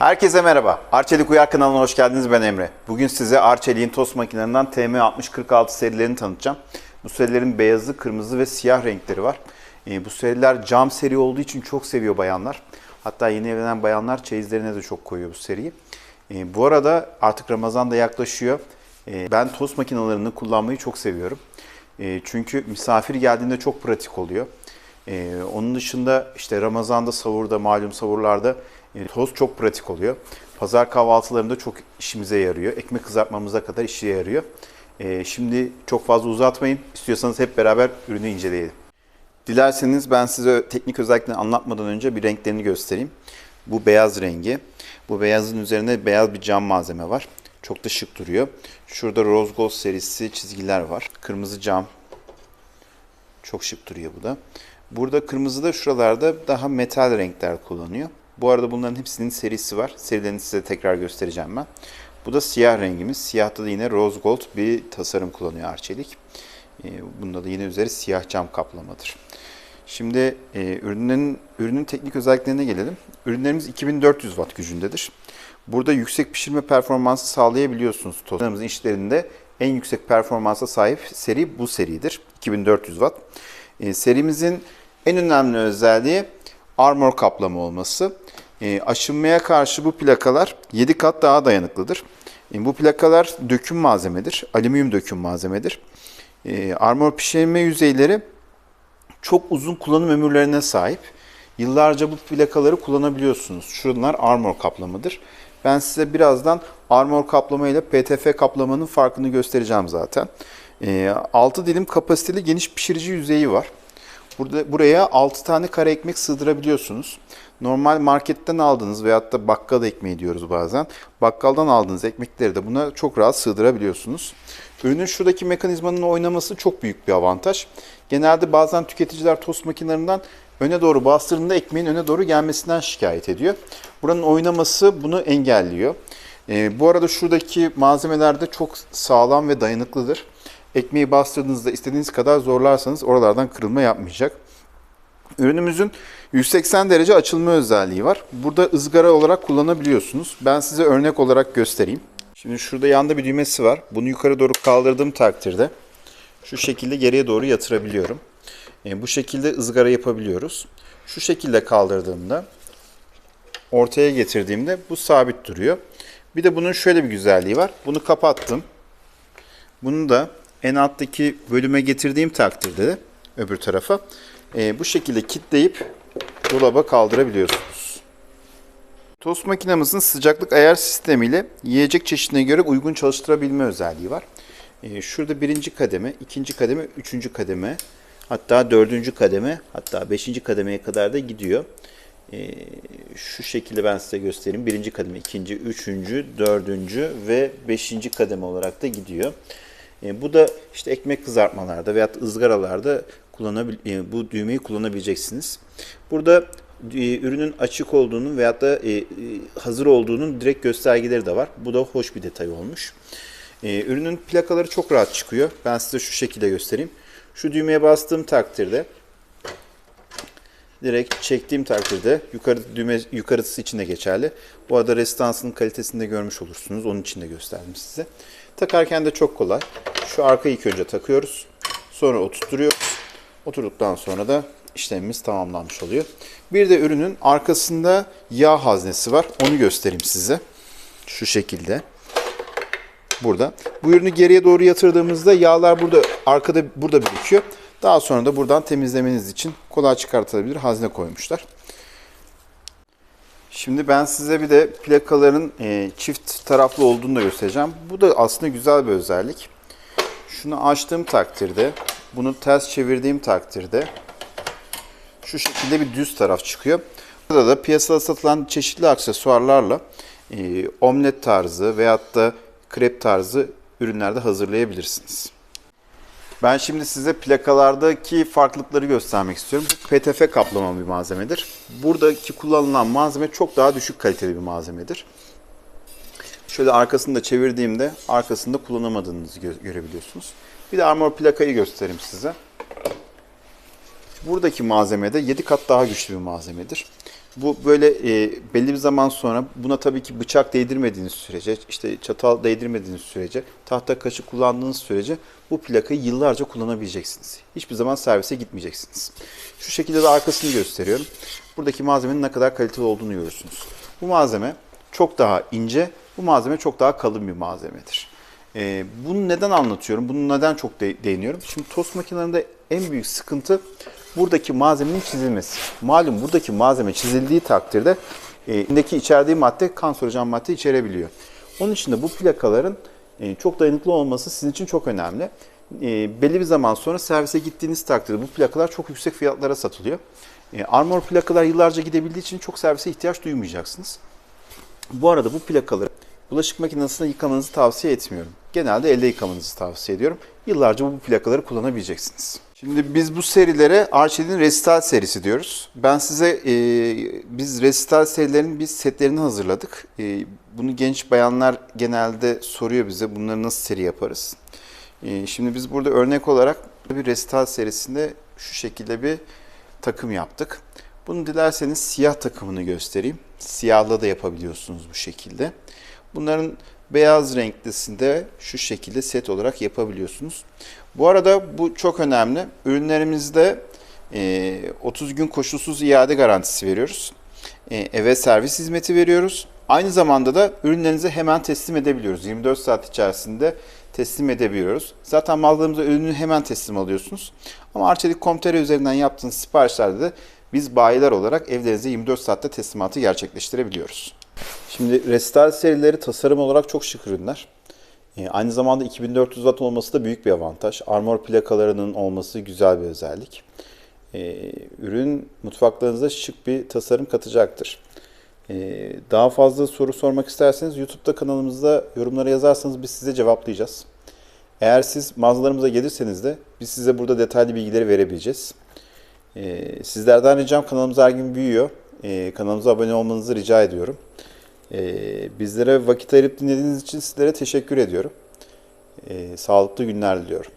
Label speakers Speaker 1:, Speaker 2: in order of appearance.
Speaker 1: Herkese merhaba. Arçelik Uyar kanalına hoş geldiniz. Ben Emre. Bugün size Arçelik'in tost makinelerinden TM6046 serilerini tanıtacağım. Bu serilerin beyazı, kırmızı ve siyah renkleri var. Ee, bu seriler cam seri olduğu için çok seviyor bayanlar. Hatta yeni evlenen bayanlar çeyizlerine de çok koyuyor bu seriyi. Ee, bu arada artık Ramazan da yaklaşıyor. Ee, ben tost makinelerini kullanmayı çok seviyorum. Çünkü misafir geldiğinde çok pratik oluyor. Onun dışında işte Ramazan'da savurda malum savurlarda e, tost çok pratik oluyor. Pazar kahvaltılarında çok işimize yarıyor. Ekmek kızartmamıza kadar işe yarıyor. Ee, şimdi çok fazla uzatmayın. İstiyorsanız hep beraber ürünü inceleyelim. Dilerseniz ben size teknik özelliklerini anlatmadan önce bir renklerini göstereyim. Bu beyaz rengi. Bu beyazın üzerine beyaz bir cam malzeme var. Çok da şık duruyor. Şurada Rose Gold serisi çizgiler var. Kırmızı cam. Çok şık duruyor bu da. Burada kırmızıda şuralarda daha metal renkler kullanıyor. Bu arada bunların hepsinin serisi var. Serilerini size tekrar göstereceğim ben. Bu da siyah rengimiz. Siyahta da yine rose gold bir tasarım kullanıyor Arçelik. Ee, Bunda da yine üzeri siyah cam kaplamadır. Şimdi e, ürünün ürünün teknik özelliklerine gelelim. Ürünlerimiz 2400 watt gücündedir. Burada yüksek pişirme performansı sağlayabiliyorsunuz. Tostlarımızın işlerinde en yüksek performansa sahip seri bu seridir. 2400 watt. E, serimizin en önemli özelliği armor kaplama olması. E, aşınmaya karşı bu plakalar 7 kat daha dayanıklıdır. E, bu plakalar döküm malzemedir. Alüminyum döküm malzemedir. E, armor pişirme yüzeyleri çok uzun kullanım ömürlerine sahip. Yıllarca bu plakaları kullanabiliyorsunuz. Şunlar armor kaplamadır. Ben size birazdan armor kaplama ile PTF kaplamanın farkını göstereceğim zaten. E, 6 dilim kapasiteli geniş pişirici yüzeyi var. Burada buraya 6 tane kare ekmek sığdırabiliyorsunuz. Normal marketten aldığınız veyahut da bakkal ekmeği diyoruz bazen. Bakkaldan aldığınız ekmekleri de buna çok rahat sığdırabiliyorsunuz. Ürünün şuradaki mekanizmanın oynaması çok büyük bir avantaj. Genelde bazen tüketiciler tost makinelerinden öne doğru bastırdığında ekmeğin öne doğru gelmesinden şikayet ediyor. Buranın oynaması bunu engelliyor. Ee, bu arada şuradaki malzemeler de çok sağlam ve dayanıklıdır. Ekmeği bastırdığınızda istediğiniz kadar zorlarsanız oralardan kırılma yapmayacak. Ürünümüzün 180 derece açılma özelliği var. Burada ızgara olarak kullanabiliyorsunuz. Ben size örnek olarak göstereyim. Şimdi şurada yanda bir düğmesi var. Bunu yukarı doğru kaldırdığım takdirde şu şekilde geriye doğru yatırabiliyorum. E, bu şekilde ızgara yapabiliyoruz. Şu şekilde kaldırdığımda ortaya getirdiğimde bu sabit duruyor. Bir de bunun şöyle bir güzelliği var. Bunu kapattım. Bunu da en alttaki bölüme getirdiğim takdirde de öbür tarafa e, bu şekilde kilitleyip dolaba kaldırabiliyorsunuz. Tost makinemizin sıcaklık ayar sistemiyle yiyecek çeşidine göre uygun çalıştırabilme özelliği var. E, şurada birinci kademe, ikinci kademe, üçüncü kademe, hatta dördüncü kademe, hatta beşinci kademeye kadar da gidiyor. E, şu şekilde ben size göstereyim. Birinci kademe, ikinci, üçüncü, dördüncü ve beşinci kademe olarak da gidiyor. E, bu da işte ekmek kızartmalarda veya ızgaralarda kullanabil e, bu düğmeyi kullanabileceksiniz. Burada e, ürünün açık olduğunun veyahut da hazır olduğunun direkt göstergeleri de var. Bu da hoş bir detay olmuş. Ürünün plakaları çok rahat çıkıyor. Ben size şu şekilde göstereyim. Şu düğmeye bastığım takdirde direkt çektiğim takdirde yukarı düğme yukarısı için de geçerli. Bu arada restansının kalitesini de görmüş olursunuz. Onun için de gösterdim size. Takarken de çok kolay. Şu arkayı ilk önce takıyoruz. Sonra oturtuyoruz. Oturduktan sonra da işlemimiz tamamlanmış oluyor. Bir de ürünün arkasında yağ haznesi var. Onu göstereyim size. Şu şekilde. Burada. Bu ürünü geriye doğru yatırdığımızda yağlar burada arkada burada birikiyor. Daha sonra da buradan temizlemeniz için kolay çıkartılabilir hazne koymuşlar. Şimdi ben size bir de plakaların e, çift taraflı olduğunu da göstereceğim. Bu da aslında güzel bir özellik. Şunu açtığım takdirde, bunu ters çevirdiğim takdirde şu şekilde bir düz taraf çıkıyor. Burada da piyasada satılan çeşitli aksesuarlarla e, omlet tarzı veyahut da krep tarzı ürünlerde hazırlayabilirsiniz. Ben şimdi size plakalardaki farklılıkları göstermek istiyorum. Bu PTF kaplama bir malzemedir. Buradaki kullanılan malzeme çok daha düşük kaliteli bir malzemedir. Şöyle arkasını da çevirdiğimde arkasında kullanamadığınızı gö- görebiliyorsunuz. Bir de armor plakayı göstereyim size. Buradaki malzeme de 7 kat daha güçlü bir malzemedir. Bu böyle e, belli bir zaman sonra buna tabii ki bıçak değdirmediğiniz sürece, işte çatal değdirmediğiniz sürece, tahta kaşık kullandığınız sürece bu plakayı yıllarca kullanabileceksiniz. Hiçbir zaman servise gitmeyeceksiniz. Şu şekilde de arkasını gösteriyorum. Buradaki malzemenin ne kadar kaliteli olduğunu görürsünüz. Bu malzeme çok daha ince, bu malzeme çok daha kalın bir malzemedir. E, bunu neden anlatıyorum? Bunu neden çok de- değiniyorum? Şimdi tost makinelerinde en büyük sıkıntı buradaki malzemenin çizilmesi. Malum buradaki malzeme çizildiği takdirde e, içindeki içerdiği madde kanserojen madde içerebiliyor. Onun için de bu plakaların e, çok dayanıklı olması sizin için çok önemli. E, belli bir zaman sonra servise gittiğiniz takdirde bu plakalar çok yüksek fiyatlara satılıyor. E, Armor plakalar yıllarca gidebildiği için çok servise ihtiyaç duymayacaksınız. Bu arada bu plakaları bulaşık makinesinde yıkamanızı tavsiye etmiyorum. Genelde elde yıkamanızı tavsiye ediyorum. Yıllarca bu plakaları kullanabileceksiniz. Şimdi biz bu serilere Arçelik'in Resital serisi diyoruz. Ben size e, biz Resital serilerinin biz setlerini hazırladık. E, bunu genç bayanlar genelde soruyor bize bunları nasıl seri yaparız. E, şimdi biz burada örnek olarak bir Resital serisinde şu şekilde bir takım yaptık. Bunu dilerseniz siyah takımını göstereyim. Siyahla da yapabiliyorsunuz bu şekilde. Bunların beyaz renklisinde şu şekilde set olarak yapabiliyorsunuz. Bu arada bu çok önemli. Ürünlerimizde e, 30 gün koşulsuz iade garantisi veriyoruz. E, eve servis hizmeti veriyoruz. Aynı zamanda da ürünlerinizi hemen teslim edebiliyoruz. 24 saat içerisinde teslim edebiliyoruz. Zaten mağazalarımıza ürünü hemen teslim alıyorsunuz. Ama Arçelik.com.tr üzerinden yaptığınız siparişlerde de biz bayiler olarak evlerinize 24 saatte teslimatı gerçekleştirebiliyoruz. Şimdi Restal serileri tasarım olarak çok şık ürünler. E, aynı zamanda 2400 watt olması da büyük bir avantaj. Armor plakalarının olması güzel bir özellik. E, ürün mutfaklarınıza şık bir tasarım katacaktır. E, daha fazla soru sormak isterseniz YouTube'da kanalımızda yorumlara yazarsanız biz size cevaplayacağız. Eğer siz mağazalarımıza gelirseniz de biz size burada detaylı bilgileri verebileceğiz. E, sizlerden ricam kanalımız her gün büyüyor. E, kanalımıza abone olmanızı rica ediyorum. Ee, bizlere vakit ayırıp dinlediğiniz için sizlere teşekkür ediyorum. Ee, sağlıklı günler diliyorum.